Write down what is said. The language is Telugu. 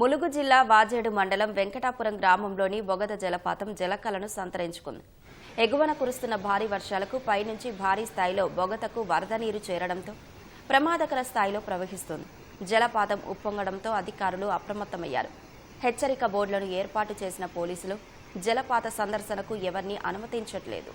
ములుగు జిల్లా వాజేడు మండలం వెంకటాపురం గ్రామంలోని బొగద జలపాతం జలకలను సంతరించుకుంది. ఎగువన కురుస్తున్న భారీ వర్షాలకు పైనుంచి భారీ స్థాయిలో బొగతకు వరద నీరు చేరడంతో ప్రమాదకర స్థాయిలో ప్రవహిస్తుంది. జలపాతం ఉప్పొంగడంతో అధికారులు అప్రమత్తమయ్యారు. హెచ్చరిక బోర్డులను ఏర్పాటు చేసిన పోలీసులు జలపాత సందర్శనకు ఎవరిని అనుమతించట్లేదు.